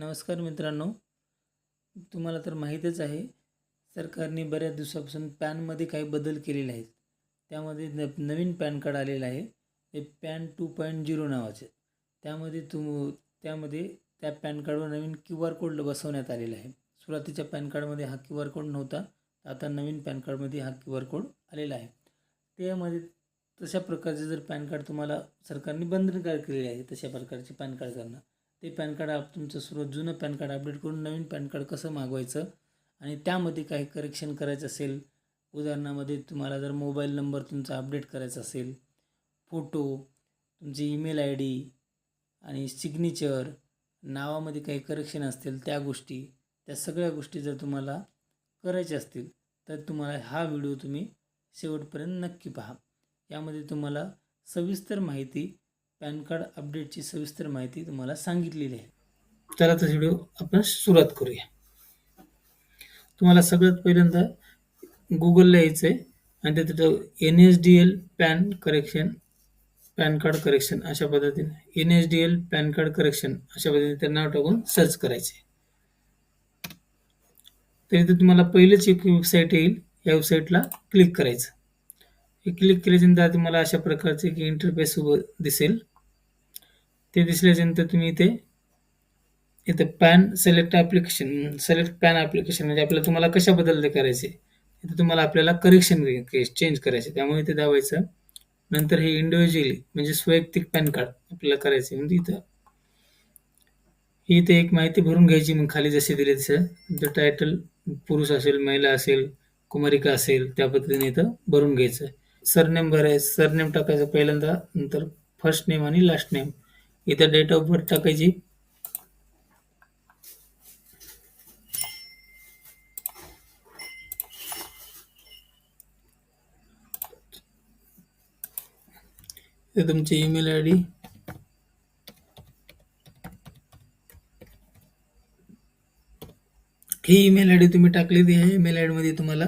नमस्कार मित्रांनो. तुम्हाला तर माहीतच आहे सरकारने बऱ्याच दिवसापासून पॅनमध्ये काही बदल केलेले आहेत. त्यामध्ये न नवीन पॅन कार्ड आलेलं आहे. ते पॅन टू पॉईंट झिरो नावाचं. त्यामध्ये तुम त्यामध्ये त्या पॅन कार्डवर नवीन क्यू आर कोड बसवण्यात आलेला आहे. सुरुवातीच्या पॅन कार्डमध्ये हा क्यू आर कोड नव्हता. आता नवीन पॅन कार्डमध्ये हा क्यू आर कोड आलेला आहे. त्यामध्ये तशा प्रकारचे जर पॅन कार्ड तुम्हाला सरकारने बंधनकारक केलेले आहे तशा प्रकारचे पॅन कार्ड करणं ते पॅन कार्ड आप तुमचं सर्व जुनं पॅन कार्ड अपडेट करून नवीन पॅन कार्ड कसं मागवायचं आणि त्यामध्ये काही करेक्शन करायचं असेल उदाहरणामध्ये तुम्हाला जर मोबाईल नंबर तुमचा अपडेट करायचा असेल फोटो तुमची ईमेल आय डी आणि सिग्नेचर नावामध्ये काही करेक्शन असतील त्या गोष्टी त्या सगळ्या गोष्टी जर तुम्हाला करायच्या असतील तर तुम्हाला हा व्हिडिओ तुम्ही शेवटपर्यंत नक्की पहा. यामध्ये तुम्हाला सविस्तर माहिती पॅन कार्ड अपडेटची सविस्तर माहिती तुम्हाला सांगितलेली आहे. चला तर व्हिडिओ आपण सुरुवात करूया. तुम्हाला सगळ्यात पहिल्यांदा गुगलला यायचं आहे आणि तिथं N S D L PAN correction PAN card correction अशा पद्धतीने. N S D L PAN card correction अशा पद्धतीने ते नाव टाकून सर्च करायचे तर इथे तुम्हाला पहिलेच एक वेबसाईट येईल. या वेबसाईटला क्लिक करायचं. हे क्लिक केल्याच्यानंतर तुम्हाला अशा प्रकारचे की इंटरफेस उभं दिसेल. ते दिसल्याच्यानंतर तुम्ही इथे इथे PAN select application select PAN application म्हणजे आपल्याला तुम्हाला कशाबद्दल ते करायचे इथे तुम्हाला आपल्याला करेक्शन चेंज करायचे त्यामुळे इथे दाबायचं. नंतर हे इंडिव्हिज्युअली म्हणजे स्वैयक्तिक पॅन कार्ड आपल्याला करायचे म्हणजे इथं ही इथे एक माहिती भरून घ्यायची मग खाली जसे दिले तसं. तुमचं टायटल पुरुष असेल महिला असेल कुमारिका असेल त्या पद्धतीने इथं भरून घ्यायचं सरनेम भरायचं सरनेम टाकायचं पहिल्यांदा नंतर फर्स्ट नेम आणि लास्ट नेम इथं डेट ऑफ बर्थ टाकायची. तुमची ईमेल आय डी ही ईमेल आय डी तुम्ही टाकलेली आहे. ईमेल आयमध्ये तुम्हाला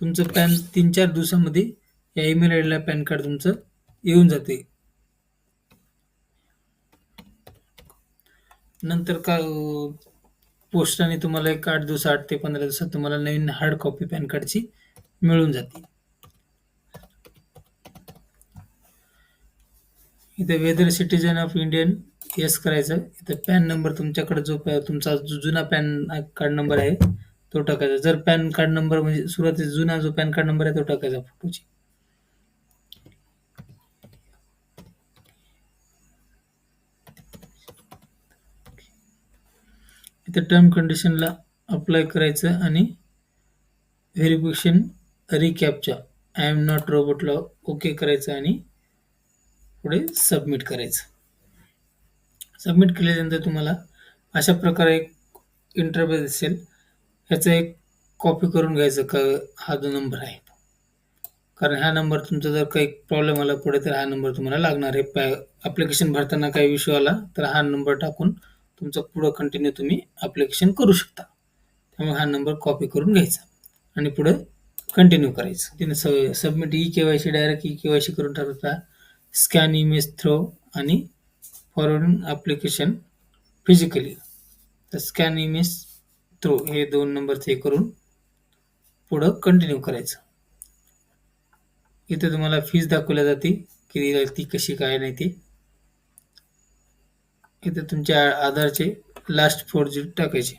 तुमचं पॅन तीन चार दिवसामध्ये या ईमेल आय डीला पॅन कार्ड तुमचं येऊन जाते. नंतर का पोस्टाने तुम्हाला एक आठ दिवस आठ ते पंधरा दिवसात तुम्हाला नवीन हार्ड कॉपी पॅन कार्डची मिळून जाते इथे whether citizen of Indian yes करायचं. इथं पॅन नंबर तुमच्याकडे जो तुमचा जो जुना पॅन कार्ड नंबर आहे तो टाकायचा. जर पॅन कार्ड नंबर म्हणजे सुरुवातीचा जुना जो पॅन कार्ड नंबर आहे तो टाकायचा फोटोची इथे टर्म कंडिशनला अप्लाय करायचं आणि व्हेरिफिकेशन रिकॅपच्या आय एम नॉट रोबोटला ओके करायचं आणि पुढे सबमिट करायचं. सबमिट केल्यानंतर तुम्हाला अशा प्रकारे एक इंटरव्ह्यू दिसेल. ह्याचं एक कॉपी करून घ्यायचं का हा जो नंबर आहे. कारण हा नंबर तुमचा जर काही प्रॉब्लेम आला पुढे तर हा नंबर तुम्हाला लागणार आहे. पॅ ॲप्लिकेशन भरताना काही इश्यू आला तर हा नंबर टाकून तुमचं पुढं कंटिन्यू तुम्ही ॲप्लिकेशन करू शकता. त्यामुळे हा नंबर कॉपी करून घ्यायचा आणि पुढे कंटिन्यू करायचं. तिने स submit e K Y C direct e K Y C करून टाकता स्कॅन इमेज थ्रो आणि फॉरवर्डिंग ॲप्लिकेशन फिजिकली तर स्कॅन इमेज थ्रो हे दोन नंबरचे हे करून पुढं कंटिन्यू करायचं. इथे तुम्हाला फीज दाखवल्या जाते किती ती कशी काय नाही ती. इथे तुमच्या आधारचे लास्ट फोर जी टाकायचे.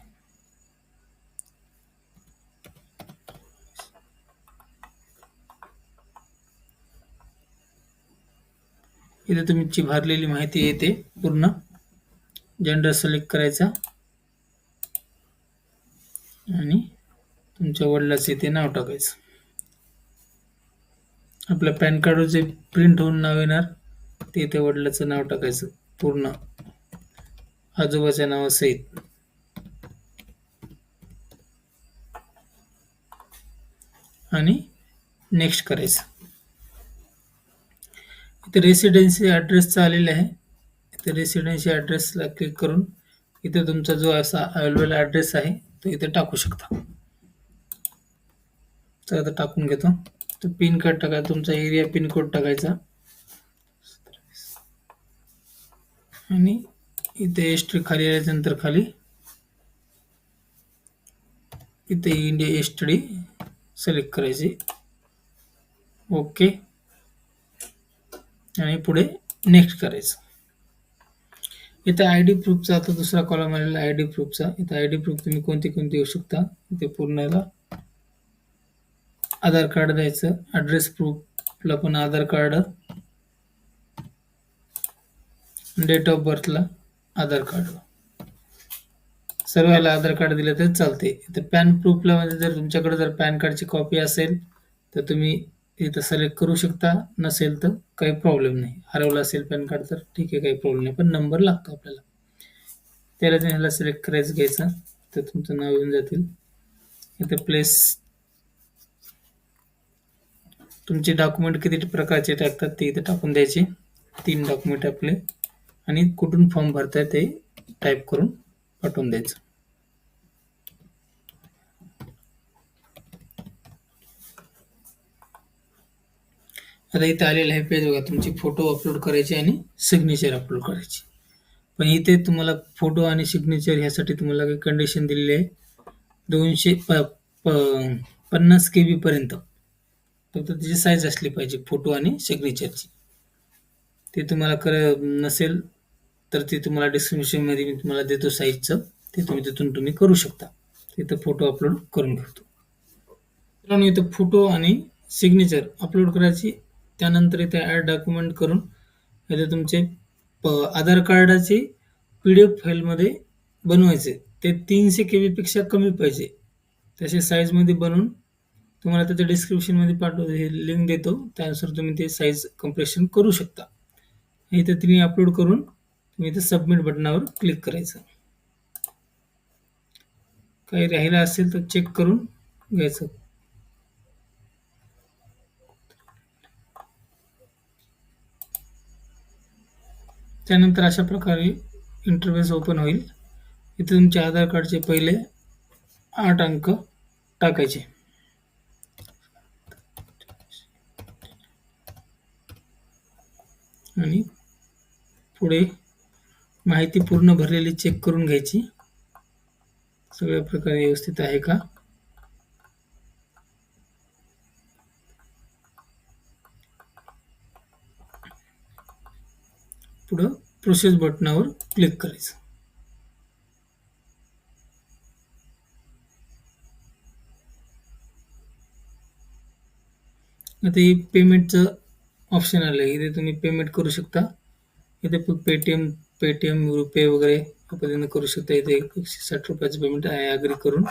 इथे तुमची भरलेली माहिती येते पूर्ण. जेंडर सिलेक्ट करायचा. आणि तुमच्या वडिलाचं इथे नाव टाकायचं. आपल्या पॅन कार्डवर जे प्रिंट होऊन नाव येणार ते इथे वडिलाचं नाव टाकायचं पूर्ण. आजोबाचे नाव सईद आणि नेक्स्ट करायचं. इथे रेसिडेन्सी ॲड्रेसचा आलेला आहे. इथे रेसिडेन्सी ॲड्रेसला क्लिक करून इथे तुमचा जो असा अवेलेबल ॲड्रेस आहे तो इथे टाकू शकता. तर आता टाकून घेतो. तर पिन कार्ड टाका तुमचा एरिया पिन कोड टाकायचा. आणि इथे एस्ट्री खाली आल्यानंतर खाली. इथे इंडिया एस्टडी सिलेक्ट करायची. ओके आणि पुढे नेक्स्ट करायचं. इथे आय डी प्रूफचा आता दुसरा कॉलम आलेला आय डी प्रूफचा इथे आय डी प्रूफ तुम्ही कोणती कोणती येऊ शकता? इथे पूर्ण आधार कार्ड द्यायचं. ॲड्रेस प्रूफला पण आधार कार्ड. डेट ऑफ बर्थला आधार कार्ड सर्वाला आधार कार्ड दिलं तर चालते इथं पॅन प्रूफला म्हणजे जर तुमच्याकडे जर पॅन कार्डची कॉपी असेल तर तुम्ही इथं सिलेक्ट करू शकता. नसेल तर काही प्रॉब्लेम नाही. हरवलं असेल पॅन कार्ड तर ठीक आहे काही प्रॉब्लेम नाही. पण नंबर लागतो आपल्याला. त्याला तुम्ही ह्याला सिलेक्ट करायचं घ्यायचं तर तुमचं नाव येऊन जातील. इथं प्लेस तुमचे डॉक्युमेंट किती प्रकारचे टाकतात ते इथे टाकून द्यायचे. तीन डॉक्युमेंट आपले. आणि कुठून फॉर्म भरताय ते टाईप करून पाठवून द्यायचं. आता इथे आलेलं आहे पेज बघा तुमची फोटो अपलोड करायची आणि सिग्नेचर अपलोड करायची. पण इथे तुम्हाला फोटो आणि सिग्नेचर ह्यासाठी तुम्हाला काही कंडिशन दिलेली आहे. दोनशे प पन्नास के पर्यंत. फक्त त्याची साईज असली पाहिजे फोटो आणि सिग्नेचरची ते तुम्हाला कर नसेल तर ते तुम्हाला डिस्क्रिप्शनमध्ये मी तुम्हाला देतो साईजचं ते तुम्ही तिथून तुम्ही करू शकता. तिथं फोटो अपलोड करून घेतो. मित्रांनो इथं फोटो आणि सिग्नेचर अपलोड करायची. त्यानंतर इथे ॲड डॉक्युमेंट करून इथे तुमचे प आधार कार्डाचे पी डी एफ फाईलमध्ये बनवायचे. ते तीनशे के बीपेक्षा कमी पाहिजे. तसे साईजमध्ये बनवून तुम्हाला त्याच्या डिस्क्रिप्शनमध्ये पाठव हे लिंक देतो. त्यानुसार तुम्ही ते साईज कम्प्रेशन करू शकता. हे इथे तुम्ही अपलोड करून इथे सबमिट बटनावर क्लिक करायचं. काही राहिलं असेल तर चेक करून घ्यायचं. त्यानंतर अशा प्रकारे इंटरव्यूस ओपन होईल. इथे तुमच्या आधार कार्डचे पहिले आठ अंक टाकायचे. आणि पुढे माहिती पूर्ण भरलेली चेक करून घ्यायची. सगळ्या प्रकारे व्यवस्थित आहे का? पुढं प्रोसेस बटनावर क्लिक करायचं. आता हे पेमेंटचं ऑप्शन आलं आहे इथे तुम्ही पेमेंट करू शकता. इथे पेटीएम पेटीएम रुपये वगैरे या पद्धतीने करू शकता. इथे एकशे साठ रुपयाचं पेमेंट आहे अग्री करून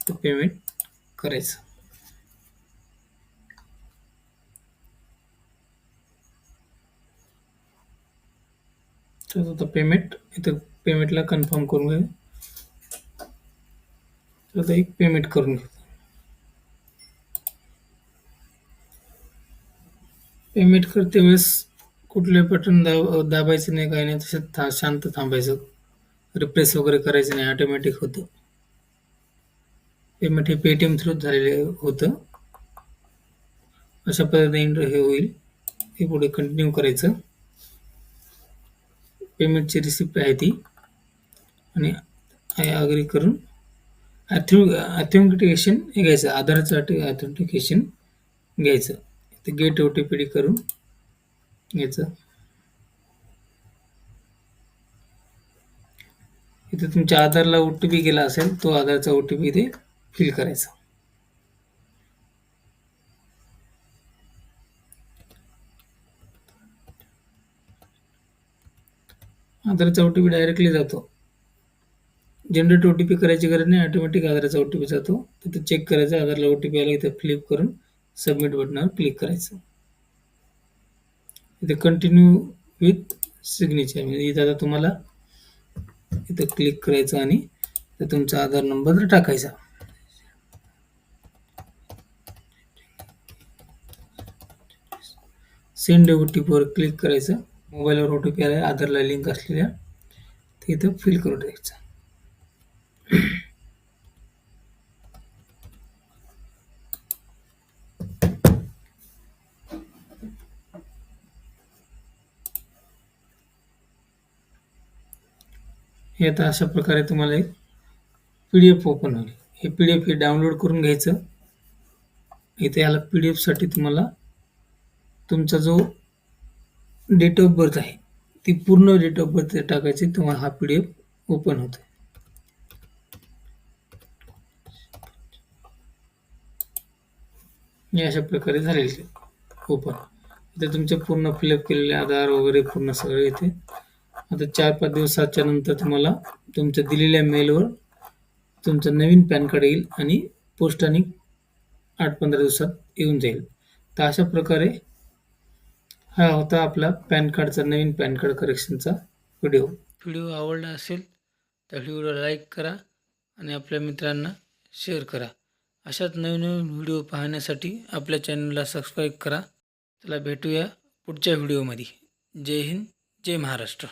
ते पेमेंट करायचं. तर आता पेमेंट इथं पेमेंटला कन्फर्म करून घ्या तर आता एक पेमेंट करून घ्या पेमेंट करते वेळेस कुठले बटन दाब दाबायचं नाही काही नाही तसं था शांत थांबायचं. रिप्लेस वगैरे करायचं नाही ऑटोमॅटिक होतं. पेमेंट हे पेटीएम थ्रू झालेले होतं. अशा पद्धतीने हे होईल. हे पुढे कंटिन्यू करायचं. पेमेंटची रिसिप्ट आहे ती. आणि अग्री करून ॲथ्यु ॲथेंटिकेशन हे घ्यायचं. आधारचं ॲथेंटिकेशन घ्यायचं. ते get O T P D करून घ्यायचं. इथे तुमच्या आधारला ओ टी पी गेला असेल तो आधारचा ओ टी पी इथे फिल करायचा. आधारचा ओ टी पी डायरेक्टली जातो. जनरेट ओ टी पी करायची गरज नाही ऑटोमॅटिक आधाराचा ओ टी पी जातो. तिथे चेक करायचा आधारला ओ टी पी आला इथे फ्लिप करून सबमिट बटनावर क्लिक करायचं. इथे कंटिन्यू विथ सिग्नेचर म्हणजे इथं आता तुम्हाला इथं क्लिक करायचं आणि तुमचा आधार नंबर टाकायचा. सेंड ओ टी पीवर क्लिक करायचं. मोबाईलवर ओ टी पी आला आधारला लिंक असलेल्या ते इथं फिल करून द्यायचं हे आता अशा प्रकारे तुम्हाला एक पी डी एफ ओपन होईल. हे पी डी एफ हे डाउनलोड करून घ्यायचं. इथे याला पी डी एफसाठी तुम्हाला तुमचा जो डेट ऑफ बर्थ आहे ती पूर्ण डेट ऑफ बर्थ टाकायची तुम्हाला हा पी डी एफ ओपन होतो हे अशा प्रकारे झालेले ओपन इथे तुमचे पूर्ण फिलअप केलेले आधार वगैरे पूर्ण सगळे इथे आता चार पाच दिवसाच्या नंतर तुम्हाला तुमच्या दिलेल्या मेलवर तुमचं नवीन पॅन कार्ड येईल आणि पोस्टाने आठ पंधरा दिवसात येऊन जाईल. तर अशा प्रकारे हा होता आपला पॅन कार्डचा नवीन पॅन कार्ड करेक्शनचा व्हिडिओ व्हिडिओ आवडला असेल तर व्हिडिओला लाईक करा आणि आपल्या मित्रांना शेअर करा. अशाच नवीन नवीन व्हिडिओ पाहण्यासाठी आपल्या चॅनलला सबस्क्राईब करा. चला भेटूया पुढच्या व्हिडिओमध्ये जय हिंद जय महाराष्ट्र.